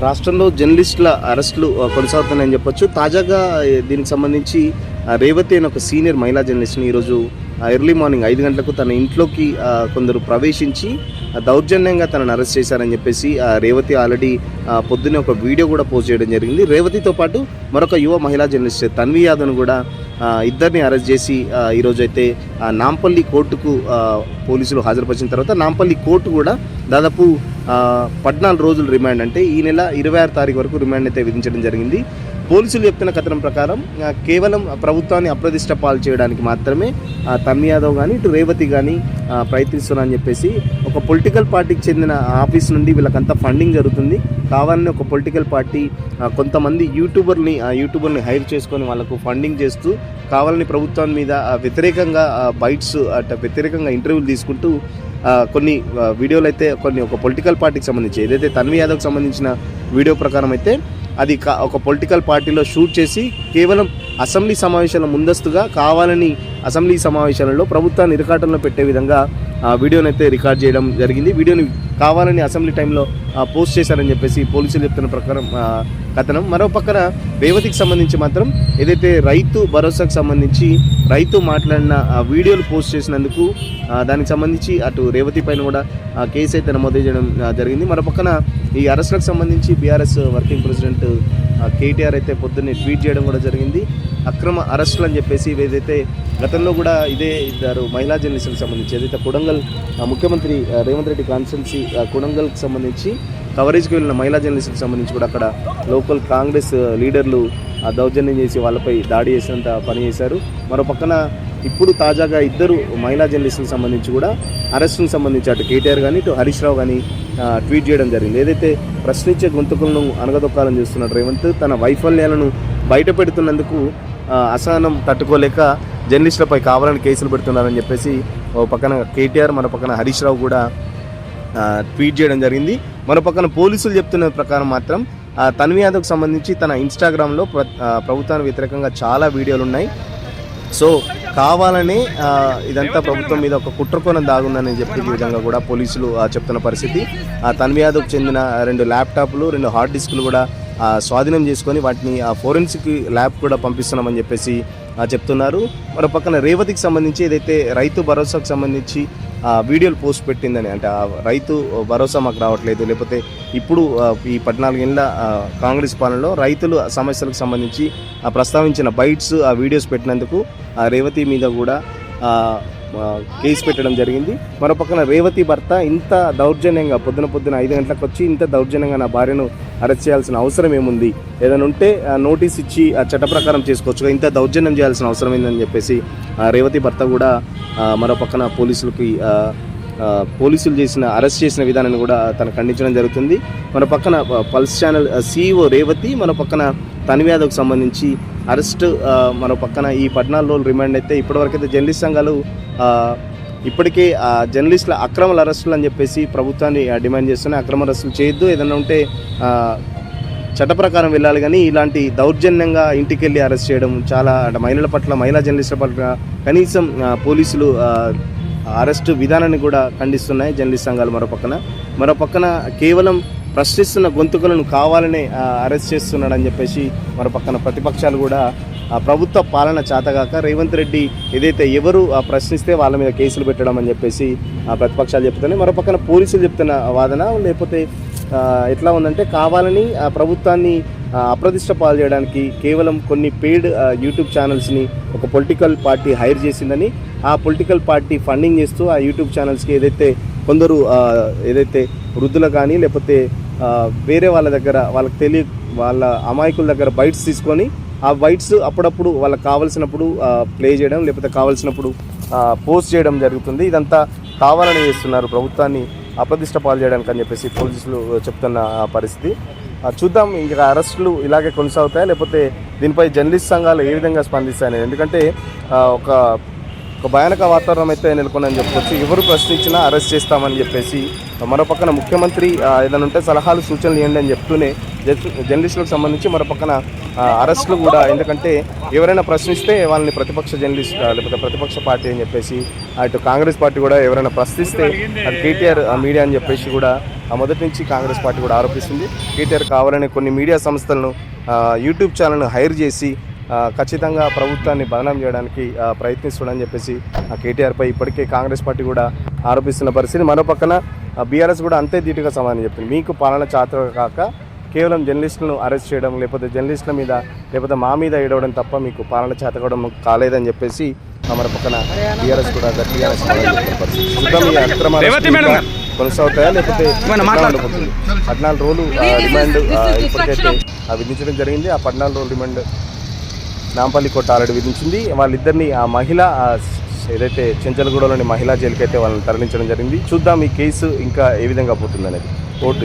రాష్ట్రంలో జర్నలిస్టుల అరెస్టులు కొనసాగుతున్నాయని చెప్పొచ్చు. తాజాగా దీనికి సంబంధించి రేవతి అనే ఒక సీనియర్ మహిళా జర్నలిస్ట్ని ఈరోజు ఎర్లీ మార్నింగ్ ఐదు గంటలకు తన ఇంట్లోకి కొందరు ప్రవేశించి దౌర్జన్యంగా తనను అరెస్ట్ చేశారని చెప్పేసి ఆ, రేవతి ఆల్రెడీ పొద్దున్నే ఒక వీడియో కూడా పోస్ట్ చేయడం జరిగింది. రేవతితో పాటు మరొక యువ మహిళా జర్నలిస్ట్ తన్వి యాదవ్ను కూడా ఇద్దరిని అరెస్ట్ చేసి ఈరోజు అయితే నాంపల్లి కోర్టుకు పోలీసులు హాజరుపరిచిన తర్వాత నాంపల్లి కోర్టు కూడా దాదాపు పద్నాలుగు రోజులు రిమాండ్. అంటే ఈ నెల ఇరవై ఆరు తారీఖు వరకు రిమాండ్ అయితే విధించడం జరిగింది. పోలీసులు చెప్తున్న కథనం ప్రకారం కేవలం ప్రభుత్వాన్ని అప్రదిష్ట పాలు చేయడానికి మాత్రమే ఆ, తమ్మి యాదవ్ కానీ ఇటు రేవతి కానీ ప్రయత్నిస్తున్నారని చెప్పేసి ఒక పొలిటికల్ పార్టీకి చెందిన ఆఫీస్ నుండి వీళ్ళకంతా ఫండింగ్ జరుగుతుంది. కావాలని ఒక పొలిటికల్ పార్టీ కొంతమంది యూట్యూబర్ని యూట్యూబర్ని హైర్ చేసుకొని వాళ్ళకు ఫండింగ్ చేస్తూ కావాలని ప్రభుత్వం మీద వ్యతిరేకంగా బైట్స్ అట వ్యతిరేకంగా ఇంటర్వ్యూలు తీసుకుంటూ కొన్ని వీడియోలు అయితే కొన్ని ఒక పొలిటికల్ పార్టీకి సంబంధించి ఏదైతే తన్వి యాదవ్కి సంబంధించిన వీడియో ప్రకారం అయితే అది కా- ఒక పొలిటికల్ పార్టీలో షూట్ చేసి కేవలం అసెంబ్లీ సమావేశాల ముందస్తుగా కావాలని అసెంబ్లీ సమావేశాలలో ప్రభుత్వాన్ని ఇరకాటంలో పెట్టే విధంగా ఆ వీడియోని అయితే రికార్డ్ చేయడం జరిగింది. వీడియోని కావాలని అసెంబ్లీ టైంలో పోస్ట్ చేశారని చెప్పేసి పోలీసులు చెప్తున్న ప్రకారం కథనం. మరో పక్కన రేవతికి సంబంధించి మాత్రం ఏదైతే రైతు భరోసాకు సంబంధించి రైతు మాట్లాడిన ఆ వీడియోలు పోస్ట్ చేసినందుకు దానికి సంబంధించి అటు రేవతి పైన కూడా కేసు అయితే నమోదు చేయడం జరిగింది. మరో పక్కన ఈ అరెస్టులకు సంబంధించి బీఆర్ఎస్ వర్కింగ్ ప్రెసిడెంట్ కేటీఆర్ అయితే పొద్దున్నే ట్వీట్ చేయడం కూడా జరిగింది. అక్రమ అరెస్టులు అని చెప్పేసి ఏదైతే గతంలో కూడా ఇదే ఇద్దరు మహిళా జర్నలిస్టులకు సంబంధించి ఏదైతే కొడంగల్ ముఖ్యమంత్రి రేవంత్ రెడ్డి కాన్స్టెన్సీ కొడంగల్కి సంబంధించి కవరేజ్కి వెళ్ళిన మహిళా జర్నలిస్టులకు సంబంధించి కూడా అక్కడ లోకల్ కాంగ్రెస్ లీడర్లు దౌర్జన్యం చేసి వాళ్ళపై దాడి చేసినంత పని చేశారు. మరో పక్కన ఇప్పుడు తాజాగా ఇద్దరు మహిళా జర్నలిస్టులకు సంబంధించి కూడా అరెస్టులకు సంబంధించి అటు కేటీఆర్ కానీ ఇటు హరీష్ రావు కానీ ట్వీట్ చేయడం జరిగింది. ఏదైతే ప్రశ్నించే గొంతుకులను అనగదొక్కాలని చూస్తున్నాడు రేవంత్ తన వైఫల్యాలను బయట పెడుతున్నందుకు అసహనం తట్టుకోలేక జర్నలిస్టులపై కావాలని కేసులు పెడుతున్నారని చెప్పేసి ఓ పక్కన కేటీఆర్ మన పక్కన హరీష్ రావు కూడా ట్వీట్ చేయడం జరిగింది. మన పక్కన పోలీసులు చెప్తున్న ప్రకారం మాత్రం ఆ, తన్వి యాదవ్కి సంబంధించి తన ఇన్స్టాగ్రామ్లో ప్ర ప్రభుత్వానికి వ్యతిరేకంగా చాలా వీడియోలు ఉన్నాయి. సో కావాలనే ఇదంతా ప్రభుత్వం మీద ఒక కుట్రకోణం దాగుందని చెప్పి ఈ విధంగా కూడా పోలీసులు ఆ, చెప్తున్న పరిస్థితి. ఆ, తన్వి యాదవ్కి చెందిన రెండు ల్యాప్టాప్లు రెండు హార్డ్ డిస్కులు కూడా స్వాధీనం చేసుకొని వాటిని ఆ ఫోరెన్సిక్ ల్యాబ్ కూడా పంపిస్తున్నామని చెప్పేసి చెప్తున్నారు. మరో పక్కన రేవతికి సంబంధించి ఏదైతే రైతు భరోసాకు సంబంధించి ఆ, వీడియోలు పోస్ట్ పెట్టిందని అంటే ఆ రైతు భరోసా మాకు రావట్లేదు. లేకపోతే ఇప్పుడు ఈ పద్నాలుగేళ్ళ కాంగ్రెస్ పాలనలో రైతులు సమస్యలకు సంబంధించి ఆ, ప్రస్తావించిన బైట్స్ ఆ వీడియోస్ పెట్టినందుకు ఆ రేవతి మీద కూడా కేసు పెట్టడం జరిగింది. మరో పక్కన రేవతి భర్త ఇంత దౌర్జన్యంగా పొద్దున పొద్దున ఐదు గంటలకు వచ్చి ఇంత దౌర్జన్యంగా నా భార్యను అరెస్ట్ చేయాల్సిన అవసరం ఏముంది? ఏదైనా ఉంటే ఆ, నోటీస్ ఇచ్చి ఆ చట్ట ప్రకారం చేసుకోవచ్చు ఇంత దౌర్జన్యం చేయాల్సిన అవసరం ఏందని చెప్పేసి ఆ, రేవతి భర్త కూడా మరో పక్కన పోలీసులకి పోలీసులు చేసిన అరెస్ట్ చేసిన విధానాన్ని కూడా తను ఖండించడం జరుగుతుంది. మన పక్కన పల్స్ ఛానల్ సీఈఓ రేవతి మన పక్కన తన్వ్యాధకు సంబంధించి అరెస్ట్ మన పక్కన ఈ పద్నాలుగు రోజులు రిమాండ్ అయితే ఇప్పటివరకైతే జర్నలిస్ట్ సంఘాలు ఇప్పటికే ఆ జర్నలిస్టుల అక్రమ అరెస్టులు అని చెప్పేసి ప్రభుత్వాన్ని డిమాండ్ చేస్తున్నాయి. అక్రమ అరెస్టులు చేయొద్దు. ఏదైనా ఉంటే చట్టప్రకారం చట్ట ప్రకారం వెళ్ళాలి కానీ ఇలాంటి దౌర్జన్యంగా ఇంటికి వెళ్ళి అరెస్ట్ చేయడం చాలా అంటే మహిళల పట్ల మహిళా జర్నలిస్టుల పట్ల కనీసం పోలీసులు అరెస్టు విధానాన్ని కూడా ఖండిస్తున్నాయి జర్నలిస్ట్ సంఘాలు మరో పక్కన మరో పక్కన కేవలం ప్రశ్నిస్తున్న గొంతుకులను కావాలనే అరెస్ట్ చేస్తున్నాడని చెప్పేసి మరో పక్కన ప్రతిపక్షాలు కూడా ప్రభుత్వ పాలన చేతగాక రేవంత్ రెడ్డి ఏదైతే ఎవరు ఆ, ప్రశ్నిస్తే వాళ్ళ మీద కేసులు పెట్టడం అని చెప్పేసి ఆ ప్రతిపక్షాలు చెప్తున్నాయి. మరో పక్కన పోలీసులు చెప్తున్న వాదన లేకపోతే ఎట్లా ఉందంటే కావాలని ఆ ప్రభుత్వాన్ని అప్రదిష్ట అప్రతిష్ట పాలు చేయడానికి కేవలం కొన్ని పెయిడ్ యూట్యూబ్ ఛానల్స్ని ఒక పొలిటికల్ పార్టీ హైర్ చేసిందని ఆ పొలిటికల్ పార్టీ ఫండింగ్ చేస్తూ ఆ యూట్యూబ్ ఛానల్స్కి ఏదైతే కొందరు ఏదైతే వృద్ధులు కానీ లేకపోతే వేరే వాళ్ళ దగ్గర వాళ్ళకి తెలియ వాళ్ళ అమాయకుల దగ్గర బైట్స్ తీసుకొని ఆ వైట్స్ అప్పుడప్పుడు వాళ్ళకి కావాల్సినప్పుడు ప్లే చేయడం లేకపోతే కావాల్సినప్పుడు పోస్ట్ చేయడం జరుగుతుంది. ఇదంతా కావాలని చేస్తున్నారు ప్రభుత్వాన్ని అప్రతిష్ట పాలు చేయడానికి అని చెప్పేసి పోలీసులు చెప్తున్న పరిస్థితి. చూద్దాం ఇంకా అరెస్టులు ఇలాగే కొనసాగుతాయా లేకపోతే దీనిపై జర్నలిస్ట్ సంఘాలు ఏ విధంగా స్పందిస్తాయని ఎందుకంటే ఒక ఒక భయానక వాతావరణం అయితే నెలకొందని చెప్పుకోవచ్చు. ఎవరు ప్రశ్నించినా అరెస్ట్ చేస్తామని చెప్పేసి మరో పక్కన ముఖ్యమంత్రి ఏదైనా ఉంటే సలహాలు సూచనలు ఇవ్వండి అని చెప్తూనే జర్నలిస్టులకు సంబంధించి మరో పక్కన అరెస్టులు కూడా ఎందుకంటే ఎవరైనా ప్రశ్నిస్తే వాళ్ళని ప్రతిపక్ష జర్నలిస్ట్ లేకపోతే ప్రతిపక్ష పార్టీ అని చెప్పేసి అటు కాంగ్రెస్ పార్టీ కూడా ఎవరైనా ప్రశ్నిస్తే అది కేటీఆర్ మీడియా అని చెప్పేసి కూడా మొదటి నుంచి కాంగ్రెస్ పార్టీ కూడా ఆరోపిస్తుంది. కేటీఆర్ కావాలని కొన్ని మీడియా సంస్థలను యూట్యూబ్ ఛానల్ను హైర్ చేసి ఖచ్చితంగా ప్రభుత్వాన్ని బదనాం చేయడానికి ప్రయత్నిస్తుండని ప్రయత్నిస్తున్నాడని చెప్పేసి ఆ కేటీఆర్పై ఇప్పటికే కాంగ్రెస్ పార్టీ కూడా ఆరోపిస్తున్న పరిస్థితి. మరో పక్కన బీఆర్ఎస్ కూడా అంతే ధీటుగా సమాధానం చెప్పింది మీకు పాలన చాత కాక కేవలం జర్నలిస్టులను అరెస్ట్ చేయడం లేకపోతే జర్నలిస్టుల మీద లేకపోతే మా మీద ఏడవడం తప్ప మీకు పాలన చేతకడం కాలేదని చెప్పేసి మరో పక్కన బీఆర్ఎస్ కూడా గట్టిగా చూద్దాం ఈ కొనసాగుతాయా లేకపోతే? పద్నాలుగు రోజులు ఆ, రిమాండ్ ఇప్పటికైతే ఆ, విధించడం జరిగింది. ఆ పద్నాలుగు రోజులు రిమాండ్ నాంపల్లి కోర్టు ఆల్రెడీ విధించింది. వాళ్ళిద్దరిని ఆ మహిళ ఏదైతే చెంచలగూడలోని మహిళా జైలుకి అయితే వాళ్ళని తరలించడం జరిగింది. చూద్దాం ఈ కేసు ఇంకా ఏ విధంగా పోతుంది అనేది కోర్టు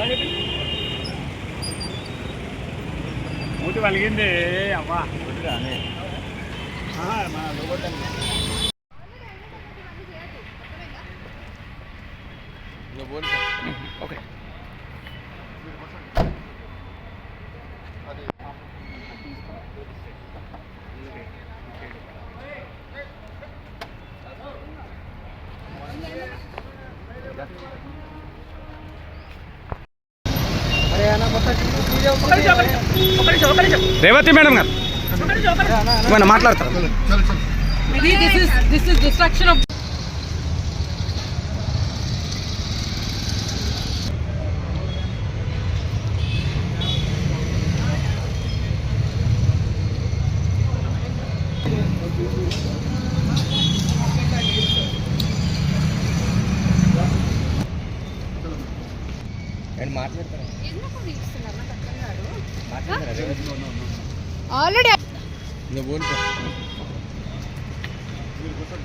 ఆల్రెడీ మూతి పలిగింది. అవ్వా. ఓకే. రేవతి మేడం గారు. మాట్లాడతారు? ఆల్రెడీ